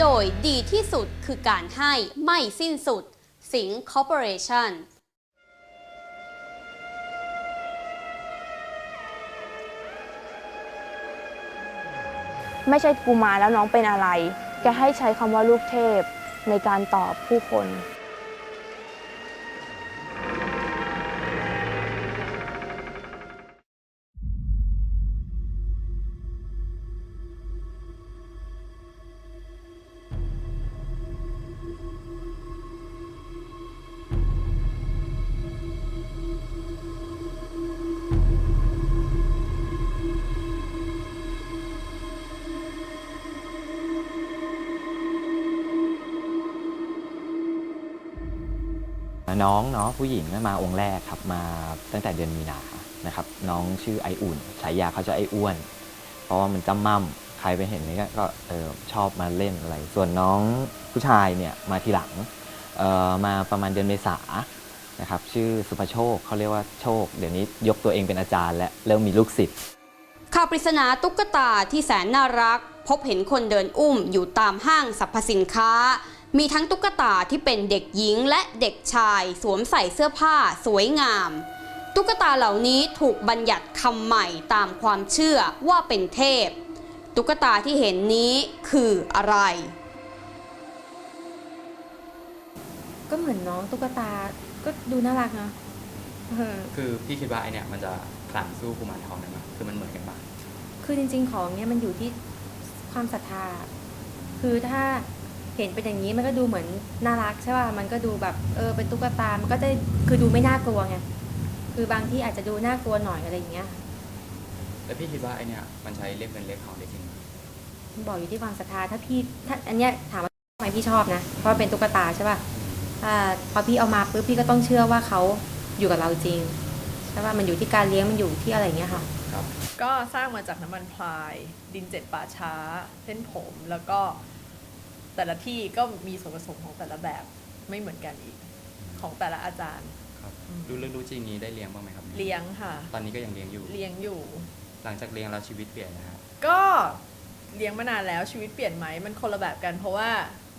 โดยดีที่สุดคือการให้ไม่สิ้นสุด สิงห์คอร์ปอเรชั่นไม่ใช่กูมาแล้วน้องเป็นอะไร แกให้ใช้คำว่าลูกเทพในการตอบผู้คน น้องเนาะผู้หญิงมาองค์แรกครับมาตั้งแต่เดือนมีนานะครับ น้องชื่อไออุ่นฉายาเขาจะไออ้วน เพราะว่ามันจำม่ำใครไปเห็นนี่ก็ก็เออชอบมาเล่นอะไร ส่วนน้องผู้ชายเนี่ยมาทีหลังเออมาประมาณเดือนเมษานะครับชื่อสุภโชคเขาเรียกว่าโชค เดี๋ยวนี้ยกตัวเองเป็นอาจารย์และเริ่มมีลูกศิษย์ข่าวปริศนาตุ๊กตาที่แสนน่ารัก พบเห็นคนเดินอุ้มอยู่ตามห้างสรรพสินค้า มีทั้งตุ๊กตาที่เป็นเด็กหญิงและเด็กชาย สวมใส่เสื้อผ้าสวยงาม ตุ๊กตาเหล่านี้ถูกบัญญัติคำใหม่ตามความเชื่อว่าเป็นเทพ ตุ๊กตาที่เห็นนี้คืออะไร ก็เหมือนน้องตุ๊กตาก็ดูน่ารักเนาะเออคือพี่คิดว่าไอเนี่ยมันจะขลังสู้กุมารทองได้ไหมคือมันเหมือนกันปะคือจริง ๆ ของเนี้ยมันอยู่ที่ความศรัทธา คือถ้า เห็นเป็นอย่างนี้มันก็ดูเหมือนน่ารักใช่ป่ะมันก็ดูแบบเออเป็นตุ๊กตา มันก็จะคือดูไม่น่ากลัวไงคือบางที่อาจจะดูน่ากลัวหน่อยอะไรอย่างเงี้ยแล้วพี่คิดว่าไอเนี่ยมันใช้เรียกเงินเรียกทองได้จริงไหมมันบอกอยู่ที่ความศรัทธาถ้าพี่ถ้าอันเนี้ยถามว่าทำไมพี่ชอบนะเพราะเป็นตุ๊กตาใช่ป่ะอ่าพอพี่เอามาปุ๊บพี่ก็ต้องเชื่อว่าเขาอยู่กับเราจริงใช่ป่ะมันอยู่ที่การเลี้ยงมันอยู่ที่อะไรอย่างเงี้ยค่ะครับก็สร้างมาจากน้ำมันพลาย ดินเจ็ดป่าช้า เส้นผมแล้วก็ แต่ละที่ก็มีส่วนผสมของแต่ละแบบไม่เหมือนกันอีกของแต่ละอาจารย์ ครับอืม รู้เรื่องรู้จริงนี้ได้เลี้ยงบ้างไหมครับเลี้ยงค่ะ ตอนนี้ก็ยังเลี้ยงอยู่ เลี้ยงอยู่ หลังจากเลี้ยงแล้วชีวิตเปลี่ยนนะฮะก็เลี้ยงมานานแล้วชีวิตเปลี่ยนไหมมันคนละแบบกัน เพราะว่า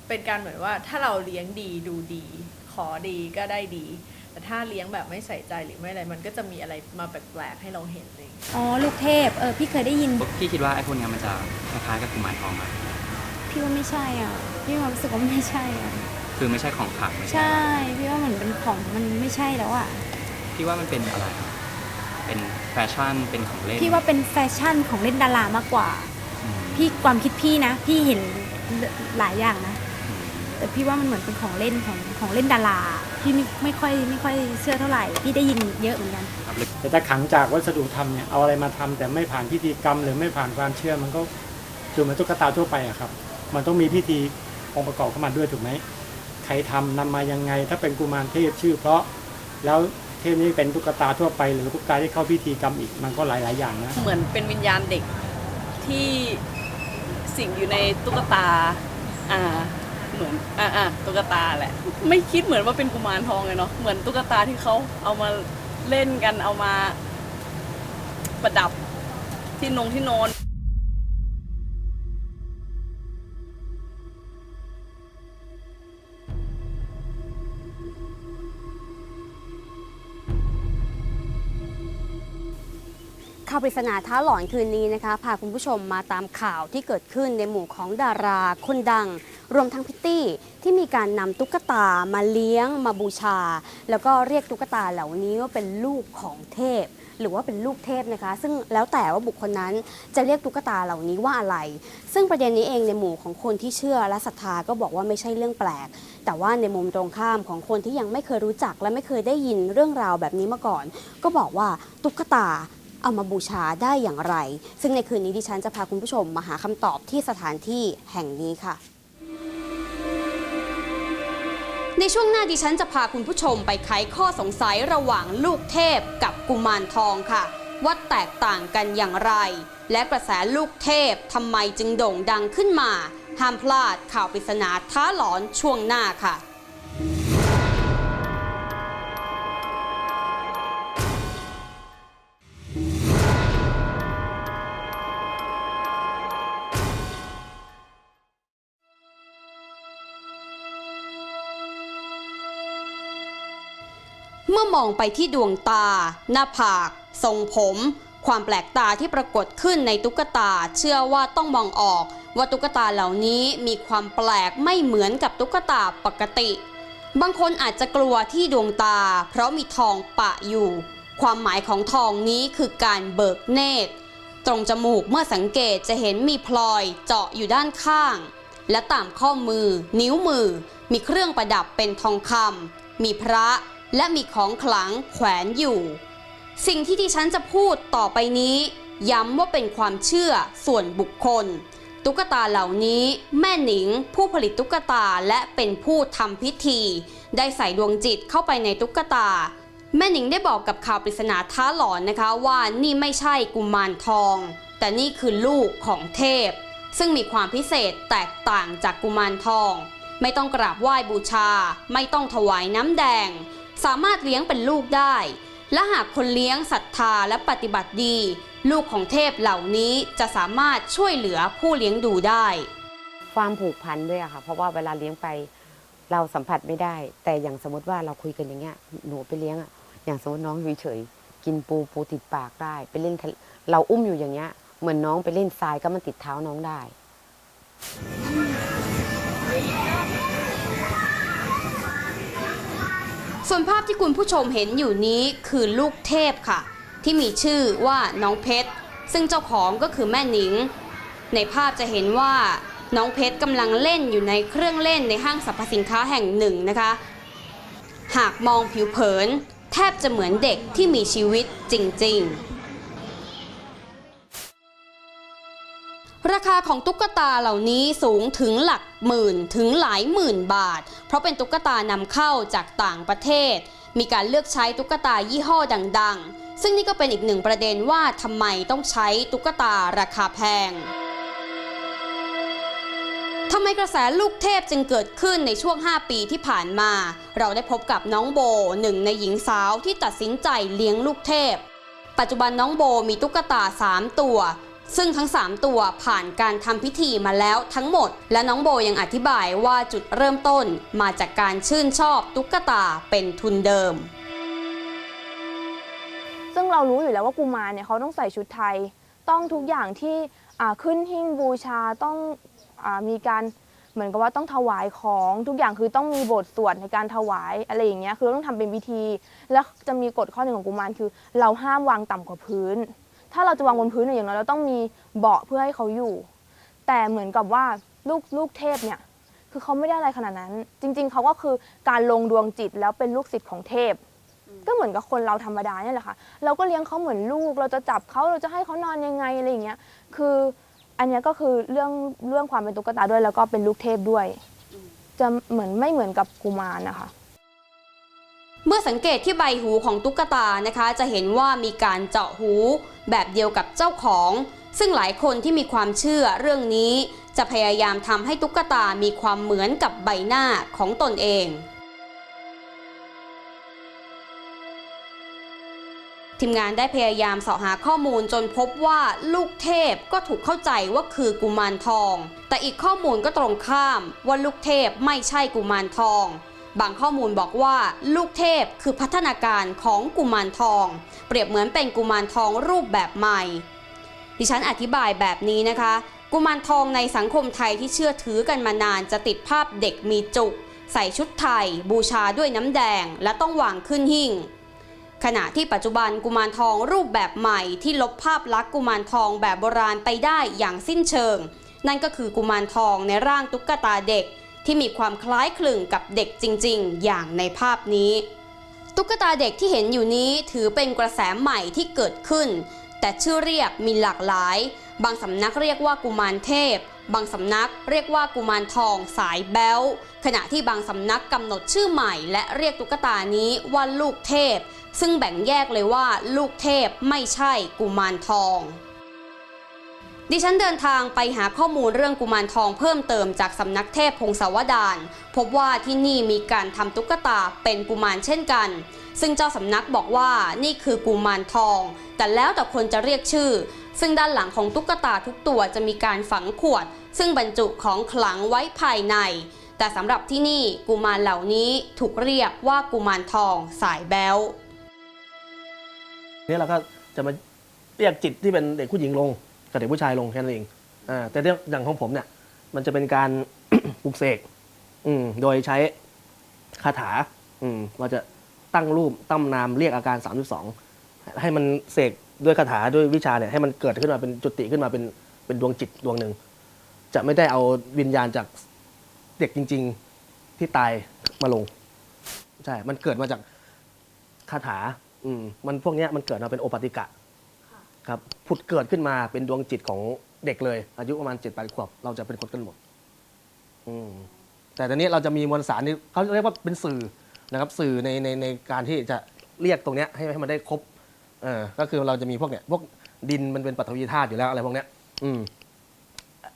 เป็นการเหมือนว่าถ้าเราเลี้ยงดีดูดี ขอดีก็ได้ดี แต่ถ้าเลี้ยงแบบไม่ใส่ใจหรือไม่อะไรมันก็จะมีอะไรมาแปลกๆให้เราเห็นเลย อ๋อ ลูกเทพ เออ พี่เคยได้ยิน พี่คิดว่าไอพวกเนี้ยมันจะคล้ายๆกับกุมารทองไหม พี่ว่าไม่ใช่อะพี่ว่ารู้สึกว่าไม่ใช่อะคือไม่ใช่ของขลังไม่ใช่พี่ว่าเหมือนเป็นของมันไม่ใช่แล้วอะพี่ว่ามันเป็นอะไรครับเป็นแฟชั่น เป็นของเล่นพี่ว่าเป็นแฟชั่นของเล่นดารามากกว่า อืมพี่ความคิดพี่นะ พี่เห็นหลายอย่างนะอืมแต่พี่ว่ามันเหมือนเป็นของเล่นของของเล่นดาราพี่ไม่ไม่ค่อยไม่ค่อยเชื่อเท่าไหร่พี่ได้ยินเยอะเหมือนกัน ครับแล้วแต่ถ้าขังจากวัสดุทำเนี่ยเอาอะไรมาทำแต่ไม่ผ่านพิธีกรรม หรือไม่ผ่านความเชื่อมันก็ดูเหมือนตุ๊กตาทั่วไปอะครับ มันต้องมีพิธีองค์ประกอบเข้ามาด้วยถูกไหมใครทำนำมายังไง ถ้าเป็นกุมารเทพชื่อ เพราะแล้วเทพนี้เป็นตุ๊กตาทั่วไป หรือตุ๊กตาที่เข้าพิธีกรรมอีกมันก็หลาย ๆ อย่างนะเหมือนเป็นวิญญาณเด็กที่สิงอยู่ในตุ๊กตาอ่าเหมือนอ่าอ่าตุ๊กตาแหละ ไม่คิดเหมือนว่าเป็นกุมารทองเลยเนาะเหมือนตุ๊กตาที่เขาเอามาเล่นกันเอามาประดับที่นงที่นอน ข่าวปริศนาท้าหลอนคืนนี้นะคะพาคุณผู้ชมมาตามข่าวที่เกิดขึ้นในหมู่ของดาราคนดัง รวมทั้งพิตตี้ที่มีการนำตุ๊กตามาเลี้ยงมาบูชา แล้วก็เรียกตุ๊กตาเหล่านี้ว่าเป็นลูกของเทพ หรือว่าเป็นลูกเทพนะคะ ซึ่งแล้วแต่ว่าบุคคลนั้นจะเรียกตุ๊กตาเหล่านี้ว่าอะไร ซึ่งประเด็นนี้เองในหมู่ของคนที่เชื่อและศรัทธาก็บอกว่าไม่ใช่เรื่องแปลก แต่ว่าในมุมตรงข้ามของคนที่ยังไม่เคยรู้จักและไม่เคยได้ยินเรื่องราวแบบนี้มาก่อน ก็บอกว่าตุ๊กตา เอามาบูชาได้อย่างไร ซึ่งในคืนนี้ดิฉันจะพาคุณผู้ชมมาหาคำตอบที่สถานที่แห่งนี้ค่ะในช่วงหน้าดิฉันจะพาคุณผู้ชมไปไขข้อสงสัยระหว่างลูกเทพกับกุมารทองค่ะ ว่าแตกต่างกันอย่างไร และกระแสลูกเทพทำไมจึงโด่งดังขึ้นมา ห้ามพลาดข่าวปริศนาท้าหลอนช่วงหน้าค่ะ เมื่อมองไปที่ดวงตา หน้าผาก ทรงผม ความแปลกตาที่ปรากฏขึ้นในตุ๊กตา เชื่อว่าต้องมองออก ว่าตุ๊กตาเหล่านี้มีความแปลกไม่เหมือนกับตุ๊กตาปกติ บางคนอาจจะกลัวที่ดวงตา เพราะมีทองปะอยู่ ความหมายของทองนี้คือการเบิกเนตร ตรงจมูกเมื่อสังเกตจะเห็นมีพลอยเจาะอยู่ด้านข้าง และตามข้อมือ นิ้วมือ มีเครื่องประดับเป็นทองคำมีพระ และมีของขลังแขวนอยู่ สิ่งที่ดิฉันจะพูดต่อไปนี้ ย้ำว่าเป็นความเชื่อส่วนบุคคล ตุ๊กตาเหล่านี้แม่หนิง ผู้ผลิตตุ๊กตาและเป็นผู้ทำพิธี ได้ใส่ดวงจิตเข้าไปในตุ๊กตา แม่หนิงได้บอกกับข่าวปริศนาท้าหลอนนะคะว่านี่ไม่ใช่กุมารทอง แต่นี่คือลูกของเทพ ซึ่งมีความพิเศษแตกต่างจากกุมารทอง ไม่ต้องกราบไหว้บูชา ไม่ต้องถวายน้ำแดง สามารถเลี้ยงเป็นลูกได้ และหากคนเลี้ยงศรัทธาและปฏิบัติดี ลูกของเทพเหล่านี้จะสามารถช่วยเหลือผู้เลี้ยงดูได้ ความผูกพันด้วยอะค่ะ เพราะว่าเวลาเลี้ยงไปเราสัมผัสไม่ได้ แต่อย่างสมมติว่าเราคุยกันอย่างเงี้ยหนูไปเลี้ยงอะอย่างสมมติน้องเฉยๆกินปูปูติดปากได้ไปเล่นเราอุ้มอยู่อย่างเงี้ยเหมือนน้องไปเล่นทรายก็มันติดเท้าน้องได้ ส่วนภาพที่คุณผู้ชมเห็นอยู่นี้คือลูกเทพค่ะ ที่มีชื่อว่าน้องเพชร ซึ่งเจ้าของก็คือแม่หนิง ในภาพจะเห็นว่าน้องเพชรกำลังเล่นอยู่ในเครื่องเล่นในห้างสรรพสินค้าแห่งหนึ่งนะคะ หากมองผิวเผิน แทบจะเหมือนเด็กที่มีชีวิตจริง ๆ ราคาของตุ๊กตาเหล่านี้สูงถึงหลักหมื่นถึงหลายหมื่นบาท เพราะเป็นตุ๊กตานำเข้าจากต่างประเทศ มีการเลือกใช้ตุ๊กตายี่ห้อดังๆ ซึ่งนี่ก็เป็นอีกหนึ่งประเด็นว่าทำไมต้องใช้ตุ๊กตาราคาแพงทำไมกระแสลูกเทพจึงเกิดขึ้นในช่วง 5 ปีที่ผ่านมา เราได้พบกับน้องโบหนึ่งในหญิงสาวที่ตัดสินใจเลี้ยงลูกเทพ ปัจจุบันน้องโบมีตุ๊กตา 3 ตัว ซึ่งทั้ง 3 ตัวผ่านการทำพิธีมาแล้วทั้งหมด และน้องโบยังอธิบายว่าจุดเริ่มต้นมาจากการชื่นชอบตุ๊กตาเป็นทุนเดิม ซึ่งเรารู้อยู่แล้วว่ากุมารเนี่ยเขาต้องใส่ชุดไทย ต้องทุกอย่างที่ขึ้นหิ้งบูชาต้องอมีการเหมือนกับว่าต้องถวายของทุกอย่างคือต้องมีบทสวดในการถวายอะไรอย่างเงี้ยคือต้องทำเป็นพิธี แล้วจะมีกฎข้อหนึ่งของกุมารคือ เราห้ามวางต่ำกว่าพื้น ถ้าเราจะวางบนพื้นเนี่ยอย่างน้อยเราต้องมีเบาะเพื่อให้เขาอยู่ แต่เหมือนกับว่าลูกลูกเทพเนี่ยคือเขาไม่ได้อะไรขนาดนั้น จริง ๆเขาก็คือการลงดวงจิตแล้วเป็นลูกศิษย์ของเทพ ก็เหมือนกับคนเราธรรมดาเนี่ยแหละค่ะ เราก็เลี้ยงเขาเหมือนลูก เราจะจับเขาเราจะให้เขานอนยังไงอะไรอย่างเงี้ย คืออันเนี้ยก็คือเรื่องเรื่องความเป็นตุ๊กตาด้วยแล้วก็เป็นลูกเทพด้วย จะเหมือนไม่เหมือนกับกุมารนะคะ เมื่อสังเกตที่ใบหูของตุ๊กตานะคะ จะเห็นว่ามีการเจาะหูแบบเดียวกับเจ้าของ ซึ่งหลายคนที่มีความเชื่อเรื่องนี้ จะพยายามทำให้ตุ๊กตามีความเหมือนกับใบหน้าของตนเองทีมงานได้พยายามเสาะหาข้อมูลจนพบว่าลูกเทพก็ถูกเข้าใจว่าคือกุมารทอง แต่อีกข้อมูลก็ตรงข้ามว่าลูกเทพไม่ใช่กุมารทอง บางข้อมูลบอกว่าลูกเทพคือพัฒนาการของกุมารทอง เปรียบเหมือนเป็นกุมารทองรูปแบบใหม่ ดิฉันอธิบายแบบนี้นะคะ กุมารทองในสังคมไทยที่เชื่อถือกันมานานจะติดภาพเด็กมีจุก ใส่ชุดไทย บูชาด้วยน้ำแดง และต้องวางขึ้นหิ้งขณะที่ปัจจุบันกุมารทองรูปแบบใหม่ที่ลบภาพลักษณ์กุมารทองแบบโบราณไปได้อย่างสิ้นเชิง นั่นก็คือกุมารทองในร่างตุ๊กตาเด็ก ที่มีความคล้ายคลึงกับเด็กจริงๆ อย่างในภาพนี้ ตุ๊กตาเด็กที่เห็นอยู่นี้ถือเป็นกระแสใหม่ที่เกิดขึ้น แต่ชื่อเรียกมีหลากหลาย บางสำนักเรียกว่ากุมารเทพ บางสำนักเรียกว่ากุมารทองสายแบ้ว ขณะที่บางสำนักกำหนดชื่อใหม่ และเรียกตุ๊กตานี้ว่าลูกเทพ ซึ่งแบ่งแยกเลยว่าลูกเทพไม่ใช่กุมารทอง ดิฉันเดินทางไปหาข้อมูลเรื่องกุมารทองเพิ่มเติมจากสำนักเทพพงศาวดารพบว่าที่นี่มีการทำตุ๊กตาเป็นกุมารเช่นกัน ซึ่งเจ้าสำนักบอกว่านี่คือกุมารทอง แต่แล้วแต่คนจะเรียกชื่อ ซึ่งด้านหลังของตุ๊กตาทุกตัวจะมีการฝังขวด ซึ่งบรรจุของขลังไว้ภายใน แต่สำหรับที่นี่กุมารเหล่านี้ถูกเรียกว่ากุมารทองสายแบ้วนี่เราก็จะมาเรียกจิตที่เป็นเด็กผู้หญิงลง กับเด็กผู้ชายลงแค่นั้นเองอ่าแต่เรื่องอย่างของผมเนี่ย มันจะเป็นการ ปลุกเสกอืมโดยใช้คาถา อืมเราจะตั้งรูปตั้งนามเรียกอาการ 32 ให้มันเสกด้วยคาถาด้วยวิชาเนี่ยให้มันเกิดขึ้นมาเป็นจุติขึ้นมาเป็นเป็นดวงจิตดวงหนึ่งจะไม่ได้เอาวิญญาณจากเด็กจริง ๆที่ตายมาลงใช่ มันเกิดมาจากคาถา อืม มันพวกเนี้ยมันเกิดมาเป็นโอปติกะ ครับผุดเกิดขึ้นมาเป็นดวงจิตของเด็กเลย อายุประมาณเจ็ดแปดขวบเราจะเป็นคนกันหมดอืมแต่ตอนนี้เราจะมีมวลสารที่เขาเรียกว่าเป็นสื่อนะครับ สื่อในในในการที่จะเรียกตรงเนี้ยให้ให้มันได้ครบเออก็คือเราจะมีพวกเนี้ยพวกดินมันเป็นปฐวีธาตุอยู่แล้วอะไรพวกเนี้ยอืม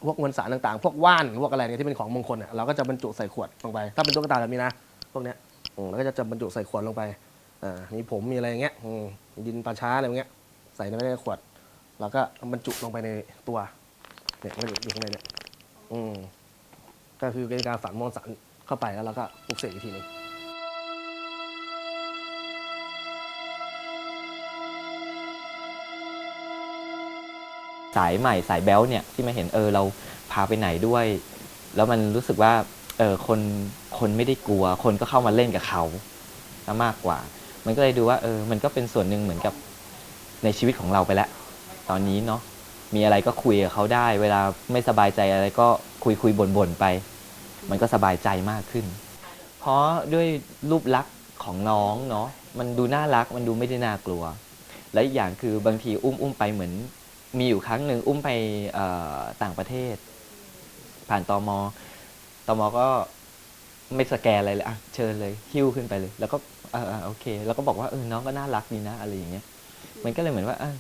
พวกมวลสารต่างๆ พวกว่านพวกอะไรเนี่ยที่เป็นของมงคลเนี่ยเราก็จะบรรจุใส่ขวดลงไป ถ้าเป็นตุ๊กตาแบบนี้นะพวกเนี้ยอืมแล้วก็จะจะบรรจุใส่ขวดลงไปอ่ามีผมมีอะไรอย่างเงี้ยอืมดินปลาช้าอะไรอย่างเงี้ย ใส่ในในขวด แล้วก็บรรจุลงไปในตัวเนี่ยมันอยู่ข้างในเนี่ยอืมก็คือเป็นการฝังมวลสารเข้าไปแล้วเราก็ปลุกเสกอีกทีหนึงสายใหม่สายแบ๊วเนี่ยที่มาเห็นเออเราพาไปไหนด้วย แล้วมันรู้สึกว่าเออคนคนไม่ได้กลัว คนก็เข้ามาเล่นกับเขาซะมากกว่า มันก็เลยดูว่าเออมันก็เป็นส่วนหนึ่งเหมือนกับ ในชีวิตของเราไปแล้ว ตอนนี้เนาะมีอะไรก็คุยกับเขาได้ เวลาไม่สบายใจอะไรก็คุยคุยบ่นบ่นๆไป มันก็สบายใจมากขึ้น เพราะด้วยรูปลักษณ์ของน้องเนาะมันดูน่ารักมันดูไม่ได้น่ากลัว และอีกอย่างคือบางทีอุ้มอุ้มไปเหมือน มีอยู่ครั้งหนึ่งอุ้มไปต่างประเทศ ผ่านตอมตอมก็ไม่สแกนอะไรเลยอะเชิญเลยหิ้วขึ้นไปเลย แล้วก็เออโอเค แล้วก็บอกว่าเออน้องก็น่ารักดีนะอะไรอย่างเงี้ย มันก็เลยเหมือนว่าเออ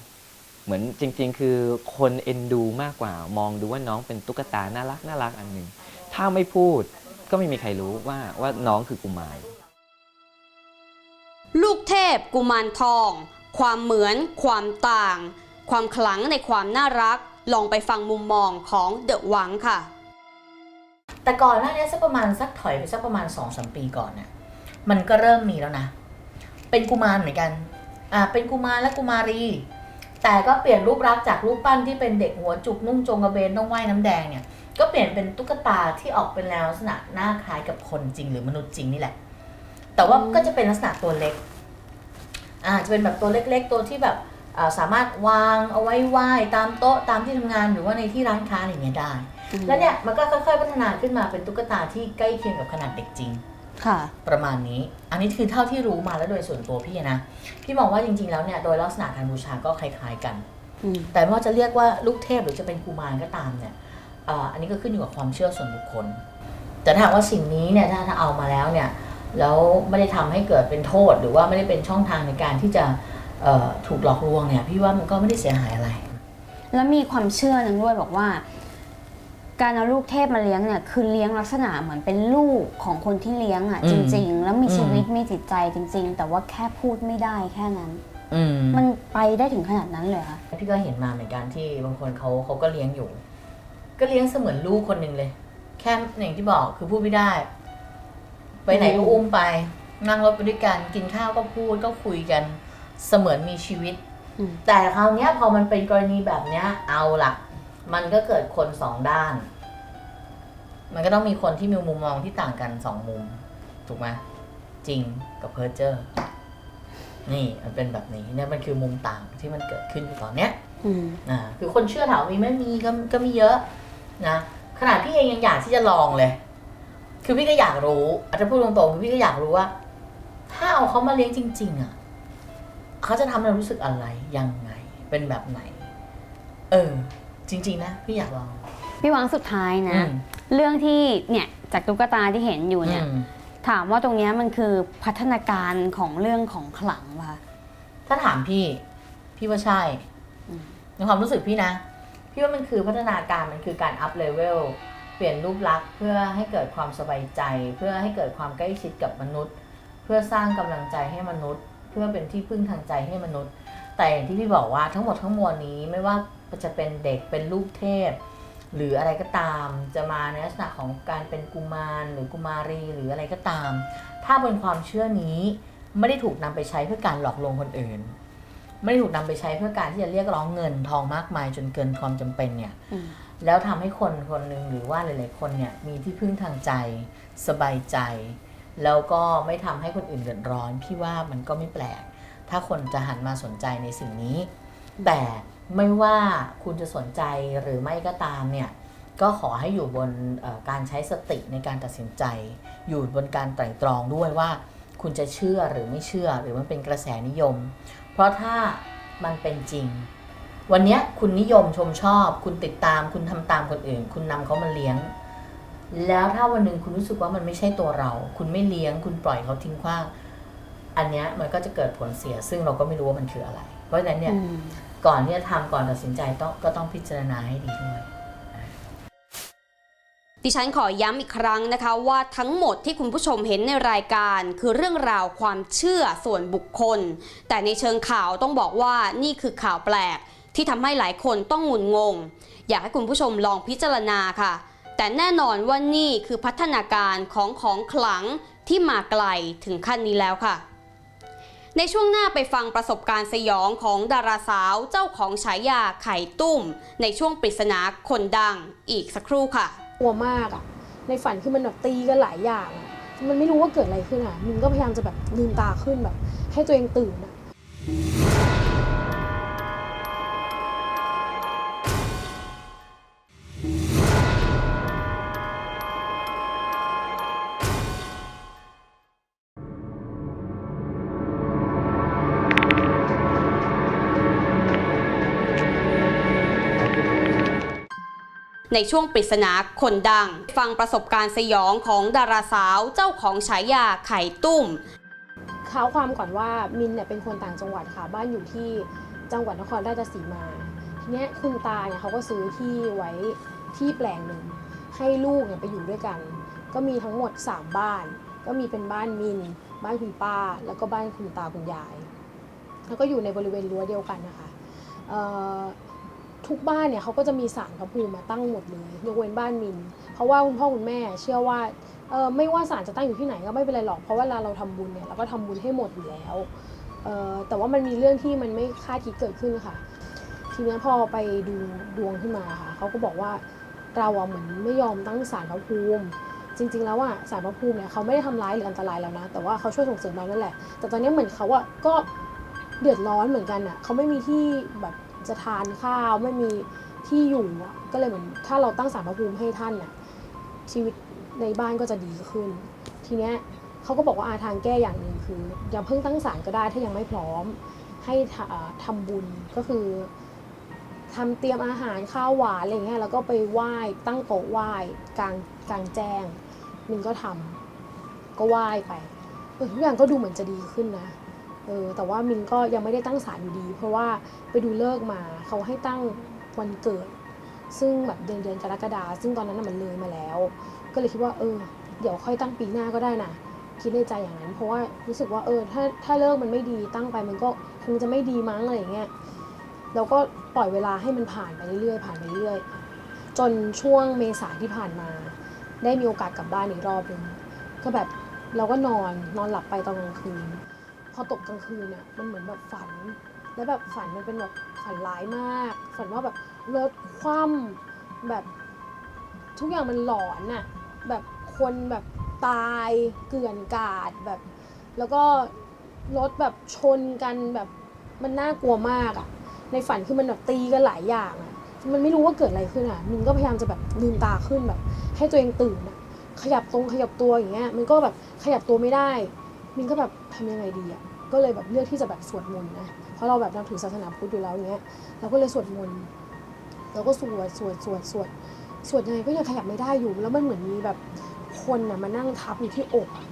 เหมือนจริง ๆ คือคนเอ็นดูมากกว่า มองดูว่าน้องเป็นตุ๊กตาน่ารักน่ารักอันหนึ่งถ้าไม่พูดก็ไม่มีใครรู้ว่าว่าน้องคือกุมารลูกเทพกุมารทอง ความเหมือนความต่าง ความขลังในความน่ารัก ลองไปฟังมุมมองของเดอะหวังค่ะ แต่ก่อนหน้านี้สักประมาณสักถอยไปสักประมาณสองสมปีก่อนเนี่ยมันก็เริ่มมีแล้วนะ เป็นกุมารเหมือนกัน อ่าเป็นกุมารและกุมารี แต่ก็เปลี่ยนรูปลักษณ์จากรูปปั้นที่เป็นเด็กหัวจุกนุ่งโจงกระเบนต้องว่ายน้ำแดงเนี่ยก็เปลี่ยนเป็นตุ๊กตาที่ออกเป็นลักษณะหน้าคล้ายกับคนจริงหรือมนุษย์จริงนี่แหละ แต่ว่าก็จะเป็นลักษณะตัวเล็กอ่าจะเป็นแบบตัวเล็กๆ ตัวที่แบบอ่าสามารถวางเอาไว้ไหว้ตามโต๊ะตามที่ทำงานหรือว่าในที่ร้านค้าอะไรอย่างเงี้ยได้ แล้วเนี่ยมันก็ค่อยๆพัฒนาขึ้นมาเป็นตุ๊กตาที่ใกล้เคียงกับขนาดเด็กจริง ค่ะ ประมาณนี้ อันนี้คือเท่าที่รู้มาแล้วโดยส่วนตัวพี่นะ พี่มองว่าจริงๆ แล้วเนี่ยโดยลักษณะการบูชาก็คล้าย ๆ กัน อืมแต่ไม่ว่าจะเรียกว่าลูกเทพหรือจะเป็นกุมารก็ตามเนี่ยเอ่ออันนี้ก็ขึ้นอยู่กับความเชื่อส่วนบุคคล แต่ถ้าหากว่าสิ่งนี้เนี่ยถ้าถ้าเอามาแล้วเนี่ยแล้วไม่ได้ทำให้เกิดเป็นโทษ หรือว่าไม่ได้เป็นช่องทางในการที่จะเอ่อถูกหลอกลวงเนี่ยพี่ว่ามันก็ไม่ได้เสียหายอะไร แล้วมีความเชื่อหนึ่งด้วยบอกว่า การเอาลูกเทพมาเลี้ยงเนี่ยคือเลี้ยงลักษณะเหมือนเป็นลูกของคนที่เลี้ยงอะอืจมริง ๆ แล้วมีอืมชีวิตมีจิตใจจริง ๆ แต่ว่าแค่พูดไม่ได้แค่นั้น อืมมันไปได้ถึงขนาดนั้นเลยเหรอคะพี่ก็เห็นมาเหมือนกันที่บางคนเขาเขาก็เลี้ยงอยู่ ก็เลี้ยงเสมือนลูกคนหนึ่งเลย แค่อย่างที่บอกคือพูดไม่ได้ ไปไหนก็อุ้มไป นั่งรถไปด้วยกันกินข้าวก็พูดก็คุยกันเสมือนมีชีวิต อืมแต่คราวเนี้ยพอมันเป็นกรณีแบบเนี้ยเอาล่ะ มันก็เกิดคนสองด้าน มันก็ต้องมีคนที่มีมุมมองที่ต่างกันสองมุม ถูกไหมจริงกับเพอร์เจอร์นี่มันเป็นแบบนี้เนี่ยมันคือมุมต่างที่มันเกิดขึ้นอยู่ตอนเนี้ยอืมอ่าคือคนเชื่อถามว่ามีไหม่มีก็ก็มีเยอะนะขนาดพี่เองยังอยากที่จะลองเลย คือพี่ก็อยากรู้อาจจะพูดตรงๆคือพี่ก็อยากรู้ว่า ถ้าเอาเขามาเลี้ยงจริง ๆ อะเขาจะทำให้เรารู้สึกอะไรยังไง เป็นแบบไหน เออ จริง ๆ นะ พี่อยากลอง พี่วังสุดท้ายนะ อืม เรื่องที่เนี่ยจากตุ๊กตาที่เห็นอยู่เนี่ย อืมถามว่าตรงเนี้ยมันคือพัฒนาการของเรื่องของขลังป่ะถ้าถามพี่ พี่ว่าใช่ในความรู้สึกพี่นะ พี่ว่ามันคือพัฒนาการมันคือการอัพเลเวลเปลี่ยนรูปลักษณ์เพื่อให้เกิดความสบายใจ เพื่อให้เกิดความใกล้ชิดกับมนุษย์ เพื่อสร้างกำลังใจให้มนุษย์ เพื่อเป็นที่พึ่งทางใจให้มนุษย์ แต่อย่างที่พี่บอกว่าทั้งหมดทั้งมวลนี้ไม่ว่า จะเป็นเด็กเป็นลูกเทพ หรืออะไรก็ตาม จะมาในลักษณะของการเป็นกุมารหรือกุมารีหรืออะไรก็ตาม ถ้าเป็นความเชื่อนี้ไม่ได้ถูกนำไปใช้เพื่อการหลอกลวงคนอื่น ไม่ได้ถูกนำไปใช้เพื่อการที่จะเรียกร้องเงินทองมากมายจนเกินความจำเป็นเนี่ยอืมแล้วทำให้คนคนหนึ่งหรือว่าหลาย ๆ คนเนี่ยมีที่พึ่งทางใจสบายใจ แล้วก็ไม่ทำให้คนอื่นเดือดร้อน พี่ว่ามันก็ไม่แปลก ถ้าคนจะหันมาสนใจในสิ่งนี้ แต่ ไม่ว่าคุณจะสนใจหรือไม่ก็ตามเนี่ยก็ขอให้อยู่บนการใช้สติในการตัดสินใจ อยู่บนการไตร่ตรองด้วยว่า คุณจะเชื่อหรือไม่เชื่อหรือมันเป็นกระแสนิยม เพราะถ้ามันเป็นจริง วันนี้คุณนิยมชมชอบ คุณติดตาม คุณทำตามคนอื่น คุณนำเขามาเลี้ยง แล้วถ้าวันหนึ่งคุณรู้สึกว่ามันไม่ใช่ตัวเรา คุณไม่เลี้ยง คุณปล่อยเขาทิ้งขว้าง อันเนี้ยมันก็จะเกิดผลเสีย ซึ่งเราก็ไม่รู้ว่ามันคืออะไร เพราะฉะนั้นเนี่ย ก่อนที่จะทำก่อนตัดสินใจต้องก็ต้องพิจารณาให้ดีด้วย ดิฉันขอย้ำอีกครั้งนะคะ ว่าทั้งหมดที่คุณผู้ชมเห็นในรายการคือเรื่องราวความเชื่อส่วนบุคคล แต่ในเชิงข่าวต้องบอกว่านี่คือข่าวแปลก ที่ทำให้หลายคนต้องงุนงง อยากให้คุณผู้ชมลองพิจารณาค่ะ แต่แน่นอนว่านี่คือพัฒนาการของของขลังที่มาไกลถึงขั้นนี้แล้วค่ะ ในช่วงหน้าไปฟังประสบการณ์สยองของดาราสาวเจ้าของฉายาไข่ตุ้ม ในช่วงปริศนาคนดังอีกสักครู่ค่ะกลัวมากอะในฝันคือมันแบบตีกันหลายอย่างอะมันไม่รู้ว่าเกิดอะไรขึ้นอะมินก็พยายามจะแบบลืมตาขึ้นแบบ ให้ตัวเองตื่นอะ ในช่วงปริศนาคนดัง ฟังประสบการณ์สยองของดาราสาวเจ้าของฉายาไข่ตุ้มเท้าความก่อนว่ามินเนี่ยเป็นคนต่างจังหวัดค่ะ บ้านอยู่ที่จังหวัดนครราชสีมา ทีเนี้ยคุณตาเนี่ยเขาก็ซื้อที่ไว้ที่แปลงหนึ่งให้ลูกเนี่ยไปอยู่ด้วยกัน ก็มีทั้งหมด 3 บ้าน ก็มีเป็นบ้านมิน บ้านคุณป้า แล้วก็บ้านคุณตาคุณยาย แล้วก็อยู่ในบริเวณรั้วเดียวกันนะคะเออ ทุกบ้านเนี่ยเขาก็จะมีศาลพระภูมิมาตั้งหมดเลยยกเว้นบ้านมิน เพราะว่าคุณพ่อคุณแม่เชื่อว่าเออไม่ว่าศาลจะตั้งอยู่ที่ไหนก็ไม่เป็นไรหรอกเพราะว่าเวลาเราทำบุญเนี่ยเราก็ทำบุญให้หมดอยู่แล้วเออแต่ว่ามันมีเรื่องที่มันไม่คาดคิดเกิดขึ้นค่ะ ทีนี้พอไปดูดวงขึ้นมาค่ะเขาก็บอกว่าเราอะเหมือนไม่ยอมตั้งศาลพระภูมิจริงๆแล้วอะศาลพระภูมิเนี่ยเขาไม่ได้ทำร้ายหรืออันตรายเรานะ แต่ว่าเขาช่วยส่งเสริมเรานั่นแหละ แต่ตอนนี้เหมือนเขาอะก็เดือดร้อนเหมือนกันอะเขาไม่มีที่แบบ จะทานข้าวไม่มีที่อยู่อะก็เลยเหมือนถ้าเราตั้งศาลพระภูมิให้ท่านอะชีวิตในบ้านก็จะดีขึ้น ทีเนี้ยเขาก็บอกว่าอาทางแก้อย่างหนึ่งคือ อย่าเพิ่งตั้งศาลก็ได้ถ้ายังไม่พร้อมให้ทำอ่าบุญก็คือทำเตรียมอาหารข้าวหวานอะไรเงี้ยแล้วก็ไปไหว้ตั้งโต๊ะไหว้กลางกลางแจ้งมินก็ทำก็ไหว้ไปทุกอย่างก็ดูเหมือนจะดีขึ้นนะ เออแต่ว่ามินก็ยังไม่ได้ตั้งศาลอยู่ดี เพราะว่าไปดูเลิกมาเขาให้ตั้งวันเกิด ซึ่งแบบเดือนเดือนกรกฎาซึ่งตอนนั้นมันเลยมาแล้ว ก็เลยคิดว่าเออ เดี๋ยวค่อยตั้งปีหน้าก็ได้นะคิดในใจอย่างนั้น เพราะว่ารู้สึกว่าเออถ้าถ้าเลิกมันไม่ดีตั้งไปมันก็คงจะไม่ดีมั้งอะไรอย่างเงี้ยเราก็ปล่อยเวลาให้มันผ่านไปเรื่อยๆผ่านไปเรื่อยๆจนช่วงเมษาที่ผ่านมา ได้มีโอกาสกลับบ้านอีกรอบหนึงก็แบบเราก็นอนนอนหลับไปตอนกลางคืน พอตกกลางคืนอะมันเหมือนแบบฝัน แล้วแบบฝันมันเป็นแบบฝันร้ายมาก ฝันว่าแบบรถคว่ำแบบทุกอย่างมันหลอนน่ะแบบคนแบบตายเกลื่อนกาดแบบ แล้วก็รถแบบชนกันแบบมันน่ากลัวมากอะในฝันคือมันแบบตีกันหลายอย่างอะมันไม่รู้ว่าเกิดอะไรขึ้นอะมินก็พยายามจะแบบลืมตาขึ้นแบบ ให้ตัวเองตื่นอะขยับตรงขยับตัวอย่างเงี้ยมันก็แบบขยับตัวไม่ได้ มินก็แบบทำยังไงดีอะก็เลยแบบเลือกที่จะแบบสวดมนต์นะเพราะเราแบบนับถือศาสนาพุทธอยู่แล้วเงี้ยเราก็เลยสวดมนต์เราก็สวดสวดสวดสวดสวดยังไงก็ยังขยับไม่ได้อยู่ แล้วมันเหมือนมีแบบคนอะมานั่งทับอยู่ที่อกอะ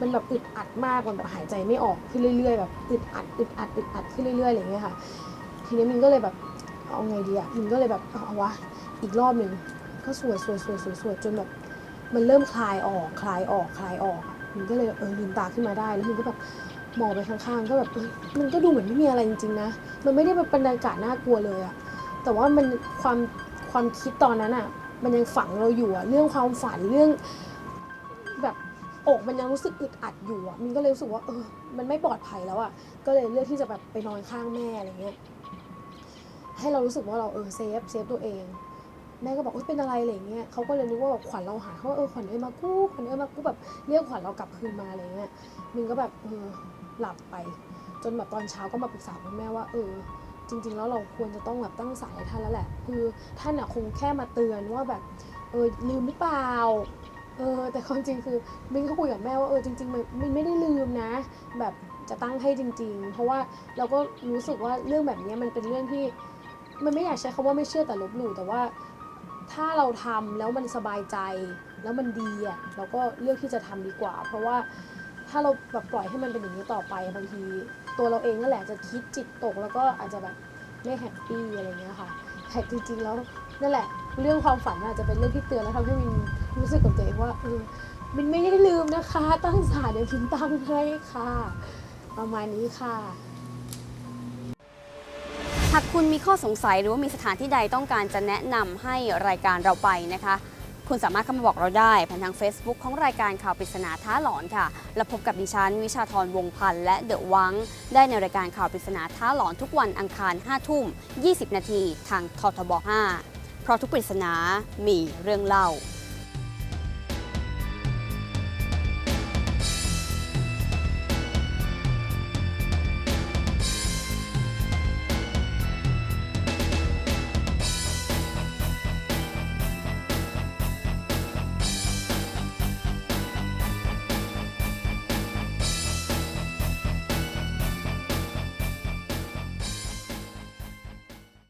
มันแบบอึดอัดมากมันแบบหายใจไม่ออกขึ้นเรื่อยๆแบบอึดอัดอึดอัดอึดอัดขึ้นเรื่อยๆอะไรเงี้ยค่ะ ทีนี้มินก็เลยแบบเอาไงดีอะมินก็เลยแบบเอาเอาวะอีกรอบหนึ่งก็สวดสวดสวดสวดสวดจนแบบมันเริ่มคลายออกคลายออกคลายออกอะ มินก็เลยเออลืมตาขึ้นมาได้แล้วมินก็แบบมองไปข้างๆก็แบบมันก็ดูเหมือนไม่มีอะไรจริงๆนะ มันไม่ได้เป็นบรรยากาศน่ากลัวเลยอะแต่ว่ามันความความคิดตอนนั้นอะมันยังฝังเราอยู่อะเรื่องความฝันเรื่องแบบอกมันยังรู้สึกอึดอัดอยู่อะมินก็เลยรู้สึกว่าเออ มันไม่ปลอดภัยแล้วอะก็เลยเลือกที่จะแบบไปนอนข้างแม่อะไรเงี้ยให้เรารู้สึกว่าเราเออเซฟเซฟตัวเอง แม่ก็บอกว่าเป็นอะไรอะไรเงี้ยเขาก็เลยนึกว่าแบบขวัญเราหายเขาว่าเออขวัญเอ้ยมากู้ขวัญเอ้ยมากู้แบบเรียกขวัญเรากลับคืนมาอะไรเงี้ยมินก็แบบเออหลับไป จนแบบตอนเช้าก็มาปรึกษาคุณแม่ว่าเออจริง ๆ แล้วเราควรจะต้องแบบตั้งสายให้ท่านแล้วแหละ คือท่านอะคงแค่มาเตือนว่าแบบเออลืมหรือเปล่าเออแต่ความจริงคือมินก็คุยกับแม่ว่าเออจริงๆมันมันไม่ได้ลืมนะ แบบจะตั้งให้จริง ๆ เพราะว่าเราก็รู้สึกว่าเรื่องแบบนี้มันเป็นเรื่องที่มันไม่อยากใช้คำว่าไม่เชื่อแต่ลบหลู่แต่ว่า ถ้าเราทำแล้วมันสบายใจ แล้วมันดีอะเราก็เลือกที่จะทำดีกว่า เพราะว่าถ้าเราแบบปล่อยให้มันเป็นอย่างนี้ต่อไปบางที ตัวเราเองนั่นแหละจะคิดจิตตก แล้วก็อาจจะแบบไม่แฮปปี้อะไรเงี้ยค่ะแต่จริงๆแล้วนั่นแหละ เรื่องความฝันอาจจะเป็นเรื่องที่เตือนแล้วทำให้มินรู้สึกกับตัวเองว่าเออมินไม่ได้ลืมนะคะ ตั้งสาเดี๋ยวพิมพ์ตั้งให้ค่ะ ประมาณนี้ค่ะ หากคุณมีข้อสงสัยหรือว่ามีสถานที่ใดต้องการจะแนะนำให้รายการเราไปนะคะ คุณสามารถเข้ามาบอกเราได้ผ่านทาง Facebook ของรายการข่าวปริศนาท้าหลอนค่ะ และพบกับดิฉัน วิชาธรวงศ์พันธ์และเดอะวัง ได้ในรายการข่าวปริศนาท้าหลอนทุกวันอังคาร 5 ทุ่ม 20 นาที ทางททบ 5 เพราะทุกปริศนามีเรื่องเล่า